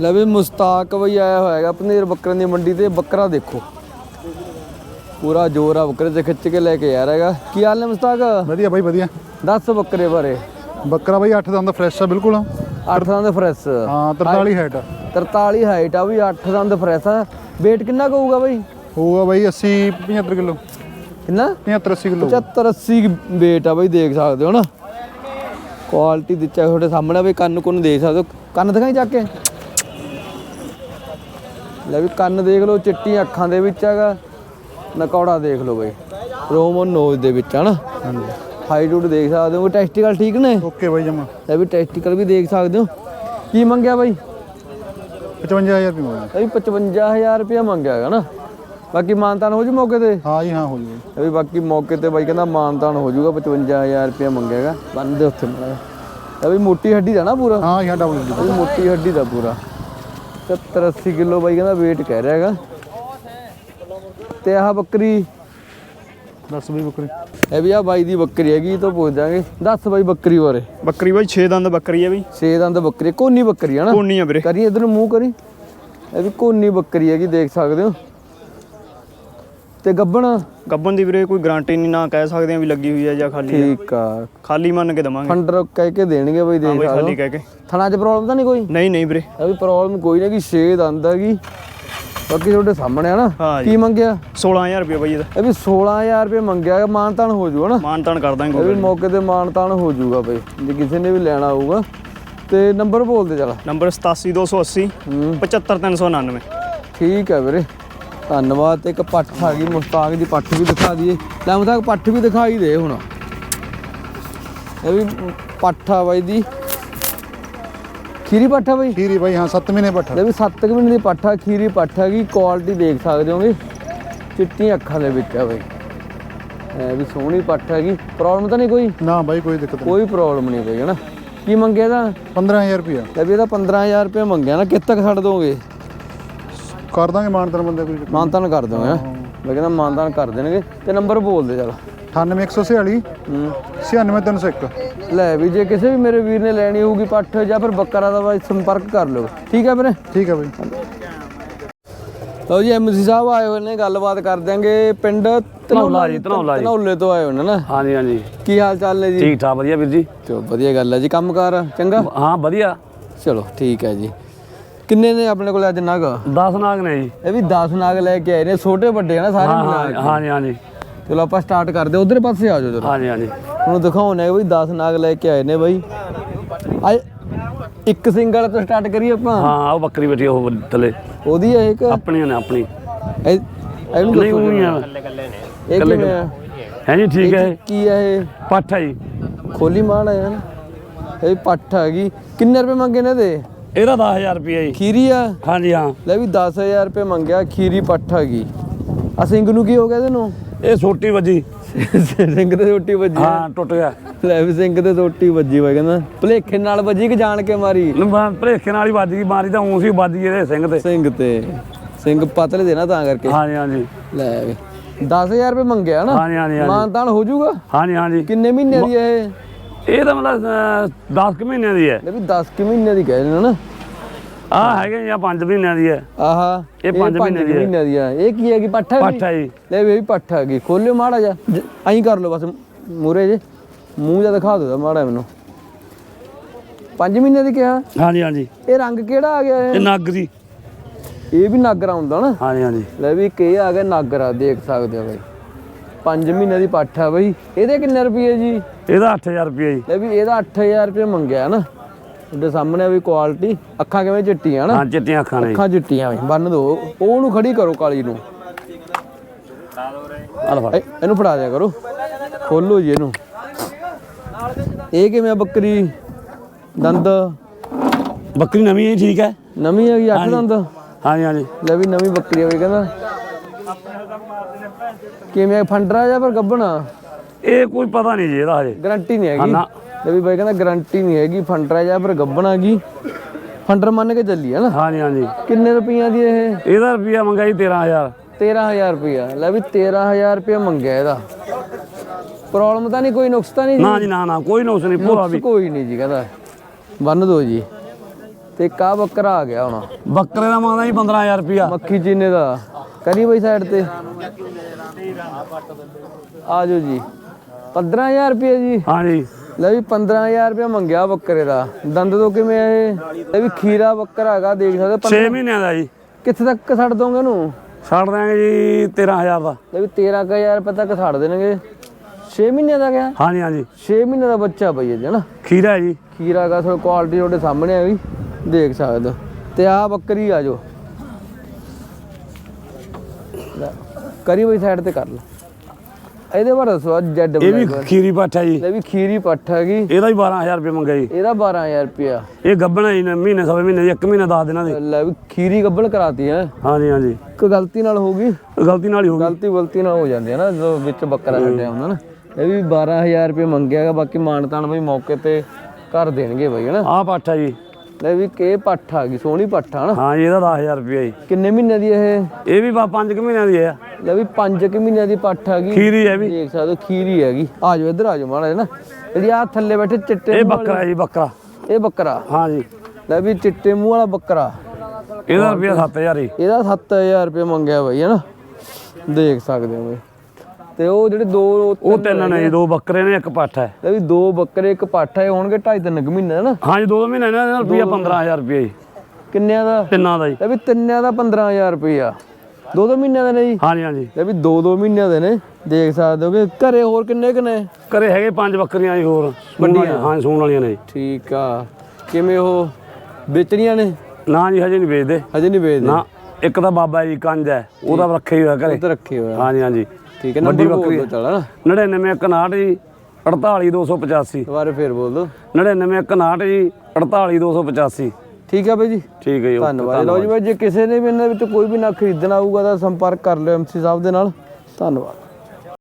ਲੈ ਵੀ ਮੁਸਤਾਕ ਬਈ ਆਇਆ ਹੋਇਆਗਾ ਪਨੀਰ ਬੱਕਰਾਂ ਦੀ ਮੰਡੀ ਤੇ ਬੱਕਰਾ ਦੇਖੋ। ਪੂਰਾ ਜ਼ੋਰ ਆ ਬੱਕਰੇ ਤੇ ਖਿੱਚ ਕੇ ਲੈ ਕੇ ਆ ਹੈਗਾ। ਕੀ ਹਾਲ ਨੇ ਮੁਸਤਾਕ? ਵਧੀਆ ਬਾਈ ਵਧੀਆ। ਦੱਸ ਬੱਕਰੇ ਬਾਰੇ। ਬੱਕਰਾ ਬਾਈ 8 ਦਾ ਹੁੰਦਾ ਫਰੈਸ਼ ਆ ਬਿਲਕੁਲ। ਹਾਂ 8 ਦੰਦ ਫਰੈਸ 43 ਹਾਈਟ 43 ਹਾਈਟ ਆ ਵੀ 8 ਦੰਦ ਫਰੈਸ ਆ। weight ਕਿੰਨਾ ਕੁ ਹੋਊਗਾ ਬਈ? ਹੋਊਗਾ ਬਾਈ 80 75 ਕਿਲੋ। ਕਿੰਨਾ? 75 80 ਕਿਲੋ। 75 80 weight ਆ ਬਈ ਦੇਖ ਸਕਦੇ ਹੋ ਨਾ। ਕੁਆਲਿਟੀ ਦਿੱਤਾ ਤੁਹਾਡੇ ਸਾਹਮਣੇ ਬਈ ਕੰਨ ਕੁੰਨ ਦੇਖ ਸਕਦੇ ਹੋ। ਕੰਨ ਦਿਖਾਈ ਚੱਕ ਕੇ। ਲੈ ਵੀ ਕੰਨ ਦੇਖ ਲਓ ਚਿੱਟੀਆਂ ਅੱਖਾਂ ਦੇ ਵਿੱਚ ਹੈਗਾ। ਨਕੌੜਾ ਦੇਖ ਲਓ ਬਈ। ਰੋਮਨ ਨੋਜ਼ ਦੇ ਵਿੱਚ ਹਨਾ? ਹਾਂਜੀ। ਹੂਟ ਦੇਖ ਸਕਦੇ ਹੋ। ਟੈਸਟੀਕਲ ਠੀਕ ਨੇ? ਓਕੇ ਬਾਈ ਜਮਾ। ਲੈ ਵੀ ਟੈਸਟੀਕਲ ਵੀ ਦੇਖ ਸਕਦੇ ਹੋ। ਕੀ ਮੰਗਿਆ ਬਾਈ? 55000 ਰੁਪਏ ਮੰਗਿਆ। ਵੀ 55000 ਰੁਪਇਆ ਮੰਗਿਆ ਹੈਗਾ ਨਾ ਬਾਕੀ ਮਾਨਤਾਨ ਹੋ ਜੂ ਮੌਕੇ ਤੇ? ਹਾਂ ਜੀ ਹਾਂ ਹੋ ਜੂਗਾ ਇਹ ਵੀ ਬਾਕੀ ਮੌਕੇ ਤੇ ਬਾਈ ਕਹਿੰਦਾ ਮਾਨਤਾਨ ਹੋ ਜਾਊਗਾ 55000 ਰੁਪਇਆ ਮੰਗੇਗਾ ਬੰਦੇ ਉੱਥੇ ਮੜਾ ਇਹ ਵੀ ਮੋਟੀ ਹੱਡੀ ਦਾ ਨਾ ਪੂਰਾ? ਹਾਂ ਜੀ ਹਾਂ ਡਬਲ ਮੋਟੀ ਹੱਡੀ ਦਾ ਪੂਰਾ। 70 80 ਕਿਲੋ ਬਾਈ ਕਹਿੰਦਾ weight ਕਹਿ ਰਿਹਾ ਹੈਗਾ। ਤੇ ਆਹ ਬੱਕਰੀ। ਦੱਸ ਬਈ ਬੱਕਰੀ। ਇਹ ਵੀ ਆ ਬਾਈ ਦੀ ਬੱਕਰੀ ਹੈਗੀ ਤੋਂ ਪੁੱਛ ਦਾਂਗੇ ਦੱਸ ਬਾਈ ਬੱਕਰੀ ਬਾਰੇ। ਬੱਕਰੀ ਬਾਈ 6 ਦੰਦ ਬੱਕਰੀ ਹੈ ਬਈ। ਛੇ ਦੰਦ ਬੱਕਰੀ ਕੋਨੀ ਬੱਕਰੀ ਹੈ ਨਾ। ਕੋਨੀ ਆ ਵੀਰੇ। ਕਰੀ ਇਧਰ ਨੂੰ ਮੂੰਹ ਕਰੀ। ਇਹ ਵੀ ਕੋਨੀ ਬੱਕਰੀ ਹੈਗੀ ਦੇਖ ਸਕਦੇ ਹੋ। ਤੇ ਗੱਬਣ? ਗੱਬਨ ਦੀ ਵੀਰੇ ਕੋਈ ਗਾਰੰਟੀ ਨਹੀਂ ਨਾ ਕਹਿ ਸਕਦੇ ਆ ਵੀ ਲੱਗੀ ਹੋਈ ਹੈ ਜਾਂ ਖਾਲੀ ਹੈ। ਠੀਕ ਆ। ਖਾਲੀ ਮੰਨ ਕੇ ਦਵਾਂਗੇ। ਫੰਡਰ ਕਹਿ ਕੇ ਦੇਣਗੇ ਬਈ ਹਾਂ ਦੇਖ ਬਈ ਖਾਲੀ ਕਹਿ ਕੇ। ਥਣਾ 'ਚ ਪ੍ਰੋਬਲਮ ਤਾਂ ਨਹੀਂ ਕੋਈ? ਨਹੀਂ ਨਹੀਂ ਵੀਰੇ। ਇਹ ਵੀ ਪ੍ਰੋਬਲਮ ਕੋਈ ਨਹੀਂ ਕਿ ਛੇ ਦੰਦ ਹੈਗੀ ਬਾਕੀ ਤੁਹਾਡੇ ਸਾਹਮਣੇ ਆ ਨਾ। ਹਾਂ ਜੀ। ਕੀ ਮੰਗਿਆ? 16000 ਰੁਪਏ ਬਾਈ ਇਹਦਾ। ਇਹ ਵੀ 16000 ਰੁਪਏ ਮੰਗਿਆ ਮਾਨਤਾਨ ਹੋ ਜਾਊਗਾ ਨਾ। ਮਾਨ ਤਾਨ ਕਰ ਦਾਂਗੇ ਇਹ ਕੋਈ ਵੀ ਮੌਕੇ ਤੇ ਮਾਨਤਾਨ ਹੋ ਜਾਊਗਾ ਬਈ। ਜੇ ਕਿਸੇ ਨੇ ਵੀ ਲੈਣਾ ਹੋਊਗਾ। ਤੇ ਨੰਬਰ ਬੋਲ ਦੇ ਚਲ ਨੰਬਰ 87280 ਹੂੰ। 75399 ਠੀਕ ਹੈ ਵੀਰੇ। ਧੰਨਵਾਦ ਤੇ ਇੱਕ ਪੱਠ ਆ ਗਈ ਮੁਸਤਾਕ ਦੀ ਪੱਠ ਵੀ ਦਿਖਾ ਦਈਏ। ਲੈ ਮੁਸਤਾਕ ਪੱਠ ਵੀ ਦਿਖਾਈ ਦੇ ਹੁਣ। ਇਹ ਵੀ ਪੱਠ ਆ ਬਾਈ ਦੀ। ਖੀਰੀ ਪੱਠ ਬਾਈ? ਖੀਰੀ ਬਾਈ ਹਾਂ 7 ਮਹੀਨੇ ਪੱਠਾ ਲੈ ਵੀ 7 ਮਹੀਨੇ ਦੀ ਪੱਠ ਖੀਰੀ ਪੱਠ ਹੈਗੀ ਕੁਆਲਿਟੀ ਦੇਖ ਸਕਦੇ ਹੋਗੇ। ਚਿੱਟੀਆਂ ਅੱਖਾਂ ਦੇ ਵਿੱਚ ਆ ਬਾਈ। ਇਹ ਵੀ ਸੋਹਣੀ ਪੱਠ ਹੈਗੀ ਪ੍ਰੋਬਲਮ ਤਾਂ ਨਹੀਂ ਕੋਈ? ਨਾ ਬਾਈ ਕੋਈ ਦਿੱਕਤ ਨਹੀਂ। ਕੋਈ ਪ੍ਰੋਬਲਮ ਨਹੀਂ ਕੋਈ ਹਨਾ? ਕੀ ਮੰਗਿਆ ਇਹਦਾ? 15000 ਰੁਪਏ ਲੈ ਵੀ ਇਹਦਾ 15000 ਰੁਪਏ ਮੰਗਿਆ ਨਾ ਕਿੱਥੇ ਤੱਕ ਛੱਡ ਦੋਗੇ? ਕਰ ਦਾਂਗੇ ਮਾਨਤਨ ਬੰਦੇ ਕੋਈ ਚੱਕਰ ਮਾਨਤਾਨ ਕਰ ਦੋਗੇ ਹੈਂ? ਮੈਂ ਕਹਿੰਦਾ ਮਾਨਤਾਨ ਕਰ ਦੇਣਗੇ। ਤੇ ਨੰਬਰ ਬੋਲ ਦੇ ਚਲ 98146 ਹੂੰ। 96301 ਲੈ ਵੀ ਜੇ ਕਿਸੇ ਵੀ ਮੇਰੇ ਵੀਰ ਨੇ ਲੈਣੀ ਹੋਊਗੀ ਪੱਠ ਜਾਂ ਫਿਰ ਬੱਕਰਾ ਦਾ ਬਾਈ ਸੰਪਰਕ ਕਰ ਲਓ। ਠੀਕ ਹੈ ਵੀਰੇ? ਠੀਕ ਹੈ ਬਾਈ। ਲਓ ਜੀ ਐਮਸੀ ਸਾਹਿਬ ਆਏ ਹੋਏ ਨੇ ਗੱਲਬਾਤ ਕਰ ਦਿਆਂਗੇ। ਪਿੰਡ ਧਨੌਲਾ ਜੀ, ਧਨੌਲਾ ਜੀ। ਧਨੌਲੇ ਤੋਂ ਆਏ ਹੋਏ ਨੇ ਨਾ? ਹਾਂਜੀ ਹਾਂਜੀ। ਕੀ ਹਾਲ ਚਾਲ ਨੇ ਜੀ? ਠੀਕ ਠਾਕ ਵਧੀਆ ਵੀਰ ਜੀ। ਚਲੋ ਵਧੀਆ ਗੱਲ ਹੈ ਜੀ ਕੰਮਕਾਰ ਚੰਗਾ? ਹਾਂ ਵਧੀਆ। ਚਲੋ ਠੀਕ ਹੈ ਜੀ। ਕਿੰਨੇ ਨੇ ਆਪਣੇ ਕੋਲ ਅੱਜ ਨਗ? 10 ਨਾਗ ਨੇ ਜੀ। ਇਹ ਵੀ 10 ਨਾਗ ਲੈ ਕੇ ਆਏ ਨੇ ਛੋਟੇ ਵੱਡੇ ਨਾ ਸਾਰੇ ਹਾਂ ਮਿਲਾ ਹਾਂ ਹਾਂਜੀ ਹਾਂਜੀ। ਚਲੋ ਆਪਾਂ ਸਟਾਰਟ ਕਰਦੇ ਉਧਰ ਪਾਸੇ ਆ ਜਾਓ ਜਰਾ ਹਾਂਜੀ ਹਾਂਜੀ। ਤੁਹਾਨੂੰ ਦਿਖਾਉਣਾ ਹੈ ਬਈ 10 ਨਾਗ ਲੈ ਕੇ ਆਏ ਨੇ ਬਾਈ। ਆ ਇੱਕ ਸਿੰਗਲ ਤੋਂ ਸਟਾਰਟ ਕਰੀਏ ਆਪਾਂ? ਹਾਂ ਉਹ ਬੱਕਰੀ ਬੈਠੀ ਉਹ ਥੱਲੇ। ਉਹਦੀ ਹੈ ਇੱਕ? ਆਪਣੀਆਂ ਨੇ ਆਪਣੀ। ਇਹ- ਇਹਨੂੰ ਨਹੀਂ ਦੱਸੋ ਉਹੀ ਆ। ਇਹ ਕਿਵੇਂ ਆ? ਹੈ ਜੀ ਠੀਕ ਹੈ। ਕੀ ਹੈ ਇਹ? ਪੱਠ ਹੈ ਜੀ। ਖੋਲੀ ਮਾਣ ਹੈ ਨਾ। ਇਹ ਪੱਠ ਹੈਗੀ ਕਿੰਨੇ ਰੁਪਏ ਮੰਗੇ ਨੇ ਇਹਦੇ? ਇਹਦਾ 10000 ਰੁਪਏ ਜੀ। ਖੀਰੀ ਆ? ਹਾਂਜੀ ਹਾਂ। ਲੈ ਵੀ 10000 ਰੁਪਏ ਮੰਗਿਆ ਖੀਰੀ ਪੱਠ ਹੈਗੀ। ਆ ਸਿੰਘ ਨੂੰ ਕੀ ਹੋ ਗਿਆ ਇਹਨੂੰ ਇਹ ਛੋਟੀ ਵੱਜੀ। ਸਿੰਘ ਤੇ ਰੋਟੀ ਵੱਜੀ। ਹਾਂ ਟੁੱਟ ਗਿਆ। ਲੈ ਵੀ ਸਿੰਘ ਤੇ ਰੋਟੀ ਵੱਜੀ ਵਾ ਕਹਿੰਦਾ। ਭਲੇਖੇ ਨਾਲ ਵੱਜੀ ਕਿ ਜਾਣ ਕੇ ਮਾਰੀ? ਨ- ਭਲੇਖੇ ਨਾਲ ਹੀ ਵੱਜ ਗਈ ਮਾਰੀ ਤਾਂ ਊਂ ਸੀ ਵੱਜ ਗਈ ਇਹਦੇ ਸਿੰਘ ਤੇ। ਸਿੰਘ ਤੇ। ਸਿੰਘ ਪਤਲੇ ਦੇ ਨਾ ਤਾਂ ਕਰਕੇ। ਹਾਂਜੀ ਹਾਂਜੀ। ਲੈ ਵੀ। 10000 ਰੁਪਏ ਮੰਗਿਆ ਨਾ? ਹਾਂਜੀ ਹਾਂਜੀ ਮਾਨਤਾਨ ਹੋ ਜਾਊਗਾ? ਹਾਂਜੀ ਹਾਂਜੀ। ਕਿੰਨੇ ਮਹੀਨੇ ਦੀ ਇਹ? ਇਹ ਤਾਂ ਮਤਲਬ 10 ਕੁ ਮਹੀਨਿਆਂ ਦੀ ਹੈ। ਵੀ 10 ਕਿ ਮਹੀਨੇ ਦੀ ਕਹਿ ਰਹੇ ਨੇ। ਆਹ ਹੈਗੇ ਜਾਂ 5 ਮਹੀਨਿਆਂ ਦੀ ਹੈ। ਆਹਾ ਇਹ ਪੰਜ ਪੰਜ ਮਹੀਨੇ ਦੀ ਹੈ। ਮਹੀਨੇ ਦੀ ਆ। ਇਹ ਕੀ ਹੈਗੀ ਪੱਠਾ ਪੱਠ ਹੈ ਜੀ। ਲੈ ਵੀ ਇਹ ਵੀ ਪੱਠਾ ਹੈਗੀ। ਖੋਲਿਓ ਮਾੜਾ ਜਾ ਐਂ ਕਰ ਲਓ ਬਸ ਮੂਰੇ ਜੇ। ਮੂੰਹ ਜਿਹਾ ਦਿਖਾ ਦਿਓ ਮਾੜਾ ਮੈਨੂੰ। 5 ਮਹੀਨੇ ਦੀ ਕਿਹਾ? ਹਾਂਜੀ ਹਾਂਜੀ। ਇਹ ਰੰਗ ਕਿਹੜਾ ਆ ਗਿਆ ਇਹ? ਇਹ ਨੱਗ ਦੀ। ਇਹ ਵੀ ਨਾਗਰਾ ਹੁੰਦਾ ਨਾ। ਹਾਂਜੀ ਹਾਂਜੀ। ਲੈ ਵੀ ਇੱਕ ਇਹ ਆ ਗਿਆ ਨਾਗਰਾ ਦੇਖ ਸਕਦੇ ਹੋ ਬਾਈ। 5 ਮਹੀਨੇ ਦੀ ਪੱਠਾ ਬਈ। ਇਹਦੇ ਕਿੰਨੇ ਰੁਪਏ ਜੀ? ਇਹਦਾ 8000 ਰੁਪਏ ਜੀ। ਲੈ ਵੀ ਇਹਦਾ 8000 ਰੁਪਏ ਮੰਗਿਆ ਨਾ। ਤੁਹਾਡੇ ਸਾਹਮਣੇ ਆ ਵੀ ਕੁਆਲਿਟੀ ਅੱਖਾਂ ਕਿਵੇਂ ਚਿੱਟੀਆਂ ਨਾ? ਹਾਂ ਚਿੱਟੀਆਂ ਅੱਖਾਂ ਨੇ। ਅੱਖਾਂ ਚਿੱਟੀਆਂ ਬਈ ਬੰਨ ਦੋ। ਉਹਨੂੰ ਖੜੀ ਕਰੋ ਕਾਲੀ ਨੂੰ। ਇਹਨੂੰ ਫੜਾ ਦਿਆ ਕਰੋ। ਖੋਲੋ ਜੀ ਇਹਨੂੰ। ਇਹ ਕਿਵੇਂ ਆ ਬੱਕਰੀ? ਦੰਦ? ਬੱਕਰੀ ਨਵੀਂ ਹੈ ਠੀਕ ਹੈ। ਨਵੀਂ ਹੈਗੀ ਅੱਠ ਦੰਦ? ਹਾਂਜੀ ਹਾਂਜੀ। ਲੈ ਵੀ ਨਵੀਂ ਬੱਕਰੀ ਆ ਬਈ ਕਹਿੰਦਾ। ਕਿਵੇਂ ਫੰਡਰਾ ਜਾਂ ਪਰ ਗੱਬਣਾ ਇਹ ਕੋਈ ਪਤਾ ਨਹੀਂ ਜੀ ਇਹਦਾ ਹਜੇ। ਗਰੰਟੀ ਨਹੀਂ ਹੈਗੀ। ਨਾ। ਲੈ ਵੀ ਬਾਈ ਕਹਿੰਦਾ ਗਰੰਟੀ ਨਹੀਂ ਹੈਗੀ ਫੰਡਰਾ ਜਾਂ ਪਰ ਗੱਬਣਾ ਗੀ ਫੰਡਰ ਮੰਨ ਕੇ ਚੱਲੀ ਹੈ ਨਾ? ਹਾਂਜੀ ਹਾਂਜੀ। ਕਿੰਨੇ ਰੁਪਈਆਂ ਦੀ ਇਹ? ਇਹਦਾ ਰੁਪਿਆ ਮੰਗਾਈ 13000 13000 ਰੁਪਇਆ ਲੈ ਵੀ 13000 ਰੁਪਇਆ ਮੰਗਿਆ ਇਹਦਾ। ਪ੍ਰੋਬਲਮ ਤਾਂ ਨਹੀਂ ਕੋਈ ਨੁਕਸ ਤਾਂ ਨਹੀਂ ਜੀ? ਨਾ ਜੀ ਨਾ ਨਾ ਕੋਈ ਨੁਕਸ ਨਹੀਂ ਪੂਰਾ ਵੀ। ਕੋਈ ਨਹੀਂ ਜੀ ਕਹਿੰਦਾ। ਬੰਨ ਦੋ ਜੀ। ਤੇ ਆਹ ਬੱਕਰਾ ਆ ਗਿਆ ਹੁਣ। ਬੱਕਰੇ ਦਾ ਮੰਗਦਾ ਜੀ 15000 ਰੁਪਿਆ ਮੱਖੀ ਚੀਨੇ ਦਾ। ਕਰੀ ਬਈ ਸਾਈਡ ਤੇ। ਆ ਜਾਓ ਜੀ 15000 ਰੁਪਏ ਜੀ। ਹਾਂਜੀ। ਲੈ ਵੀ 15000 ਰੁਪਏ ਮੰਗਿਆ ਬੱਕਰੇ ਦਾ। ਦੰਦ ਤੋਂ ਕਿਵੇਂ ਇਹ? ਇਹ ਵੀ ਖੀਰਾ ਬੱਕਰਾ ਹੈਗਾ ਦੇਖ ਸਕਦੇ 6 ਪੰਦਰਾਂ- ਮਹੀਨਿਆਂ ਦਾ ਜੀ। ਕਿੱਥੇ ਤੱਕ ਛੱਡ ਦੋਗੇ ਇਹਨੂੰ? ਛੱਡ ਦਾਂਗੇ ਜੀ 13000 ਦਾ। ਲੈ ਵੀ 13000 ਰੁਪਏ ਤੱਕ ਛੱਡ ਦੇਣਗੇ। 6 ਮਹੀਨਿਆਂ ਦਾ ਗਿਆ? ਹਾਂਜੀ ਹਾਂਜੀ। 6 ਮਹੀਨਿਆਂ ਦਾ ਬੱਚਾ ਪਈ ਹੈ ਜੀ ਹਨਾ ਖੀਰਾ ਹੈ ਜੀ। ਖੀਰਾ ਦਾ ਥੋੜਾ ਕੁਆਲਿਟੀ ਤੁਹਾਡੇ ਸਾਹਮਣੇ ਆ ਵੀ। ਦੇਖ ਸਕਦੇ ਹੋ। ਤੇ ਆ ਬੱਕਰੀ ਆ ਜੋ। ਕਰੀ ਬਈ ਸਾਈਡ ਤੇ ਕਰ ਲੈ। ਇਹਦੇ ਬਾਰੇ ਦੱਸੋ ਆ ਜੈਡ ਇਹ ਵੀ ਖੀਰੀ ਪੱਠ ਹੈ ਜੀ। ਲੈ ਵੀ ਖੀਰੀ ਪੱਠ ਹੈਗੀ। ਇਹਦਾ ਵੀ 12000 ਰੁਪਏ ਮੰਗਿਆ ਜੀ। ਇਹਦਾ 12000 ਰੁਪਿਆ ਇਹ ਗੱਬਣਾ ਜੀ ਨੇ ਮਹੀਨੇ ਸਵੇ ਮਹੀਨੇ ਦੀ, ਇੱਕ ਮਹੀਨਾ 10 ਦਿਨਾਂ ਦੀ। ਲੈ ਵੀ ਖੀਰੀ ਗੱਬਲ ਕਰਾਤੀ ਹੈ। ਹਾਂਜੀ ਹਾਂਜੀ। ਇੱਕ ਗਲਤੀ ਨਾਲ ਹੋ ਗਈ। ਗਲਤੀ ਨਾਲ ਹੀ ਹੋ ਗਈ। ਗਲਤੀ ਗਲਤੀ ਨਾਲ ਹੋ ਜਾਂਦੀ ਹੈ ਨਾ ਜਦੋਂ ਵਿੱਚ ਬੱਕਰਾ ਛੱਡਿਆ ਹੁੰਦਾ ਨਾ। ਇਹ ਵੀ 12000 ਰੁਪਏ ਮੰਗਿਆਗਾ ਬਾਕੀ ਮਾਨਤਾਨ ਬਈ ਮੌਕੇ ਤੇ ਕਰ ਦੇਣਗੇ ਬਈ ਹਨਾ ਆਹ ਪੱਠ ਹੈ ਜੀ। ਲੈ ਵੀ ਕੇ ਪੱਠ ਆ ਗਈ ਸੋਹਣੀ ਪੱਠ ਆ ਨਾ। ਹਾਂ ਜੀ ਇਹਦਾ 10000 ਰੁਪਏ ਜੀ। ਕਿੰਨੇ ਮਹੀਨੇ ਦੀ ਇਹ? ਇਹ ਵੀ 5 ਮਹੀਨਿਆਂ ਦੀ ਹੈ। ਲੈ ਵੀ 5 ਕਿ ਮਹੀਨਿਆਂ ਦੀ ਪੱਠ ਗਈ। ਖੀਰੀ ਹੈ ਵੀ। ਦੇਖ ਸਕਦੇ ਹੋ ਖੀਰੀ ਹੈਗੀ। ਆ ਜਾਓ ਇੱਧਰ ਆ ਜਾਓ ਮਾੜਾ ਨਾ। ਜਿਹੜੀ ਆ ਥੱਲੇ ਬੈਠੇ ਚਿੱਟੇ ਇਹ ਮੂੰਹ ਬੱਕਰਾ ਜੀ ਬੱਕਰਾ। ਇਹ ਬੱਕਰਾ। ਹਾਂ ਜੀ। ਲੈ ਵੀ ਚਿੱਟੇ ਮੂੰਹ ਵਾਲਾ ਬੱਕਰਾ। ਇਹਦਾ ਰੁਪਿਆ 7000 ਹੀ। ਇਹਦਾ 7000 ਰੁਪਏ ਮੰਗਿਆ ਬਾਈ ਹਨਾ ਦੇਖ ਸਕਦੇ ਹੋ ਬਈ। ਤੇ ਉਹ ਜਿਹੜੇ ਦੋ ਉਹ ਤਿੰਨ ਨੇ ਜੀ ਦੋ ਬੱਕਰੇ ਨੇ ਇੱਕ ਪੱਠ ਹੈ। ਲੈ ਵੀ ਦੋ ਬੱਕਰੇ ਇੱਕ ਪੱਠ ਹੈ ਹੋਣਗੇ ਢਾਈ ਤਿੰਨ ਕੁ ਮਹੀਨੇ ਨਾ? ਹਾਂ ਜੀ ਦੋ ਦੋ ਮਹੀਨੇ ਨੇ ਇਹਦਾ ਰੁਪਿਆ 15000 ਰੁਪਏ ਜੀ। ਕਿੰਨਿਆਂ ਦਾ? ਤਿੰਨਾਂ ਦਾ ਜੀ। ਲੈ ਵੀ ਤਿੰਨਿਆਂ ਦਾ 15000 ਰੁਪਇਆ। ਦੋ ਦੋ ਮਹੀਨਿਆਂ ਦੇ ਨੇ ਜੀ? ਹਾਂਜੀ ਹਾਂਜੀ। ਲੈ ਵੀ ਦੋ ਦੋ ਮਹੀਨਿਆਂ ਦੇ ਨੇ ਦੇਖ ਸਕਦੇ ਹੋ ਕਿ ਘਰੇ ਹੋਰ ਕਿੰਨੇ ਕੁ ਨੇ? ਘਰੇ ਹੈਗੇ ਪੰਜ ਬੱਕਰੀਆਂ ਜੀ ਹੋਰ। ਵੱਡੀਆਂ? ਹਾਂ ਸੂਣ ਵਾਲੀਆਂ ਨੇ ਠੀਕ ਆ। ਕਿਵੇਂ ਉਹ ਵੇਚਣੀਆਂ ਨੇ? ਨਾ ਜੀ ਹਜੇ ਨਹੀਂ ਵੇਚਦੇ। ਹਜੇ ਨਹੀਂ ਵੇਚਦੇ? ਨਾ ਇੱਕ ਤਾਂ ਬਾਬਾ ਜੀ ਕੰਜ ਹੈ ਉਹਦਾ ਰੱਖੇ ਹੋਇਆ ਘਰੇ। ਤੇ ਰੱਖੇ ਹੋਇਆ ਹਾਂਜੀ ਹਾਂਜੀ। ਠੀਕ ਹੈ ਵੱਡੀ ਬੱਕਰੀ ਚੱਲ ਹਨਾ? 99 ਜੀ 48285 ਦੁਬਾਰਾ ਫੇਰ ਬੋਲ ਦੋ। 99 ਜੀ 48285 ਠੀਕ ਆ ਬਾਈ ਜੀ? ਠੀਕ ਹੈ ਜੀ ਧੰਨਵਾਦ। ਲਓ ਜੀ ਬਾਈ ਜੇ ਕਿਸੇ ਨੇ ਵੀ ਇਹਨਾਂ ਵਿੱਚ ਕੋਈ ਵੀ ਨਾ ਖਰੀਦਣਾ ਹੋਊਗਾ ਤਾਂ ਸੰਪਰਕ ਕਰ ਲਿਓ ਐਮਸੀ ਸਾਹਿਬ ਦੇ ਨਾਲ। ਧੰਨਵਾਦ।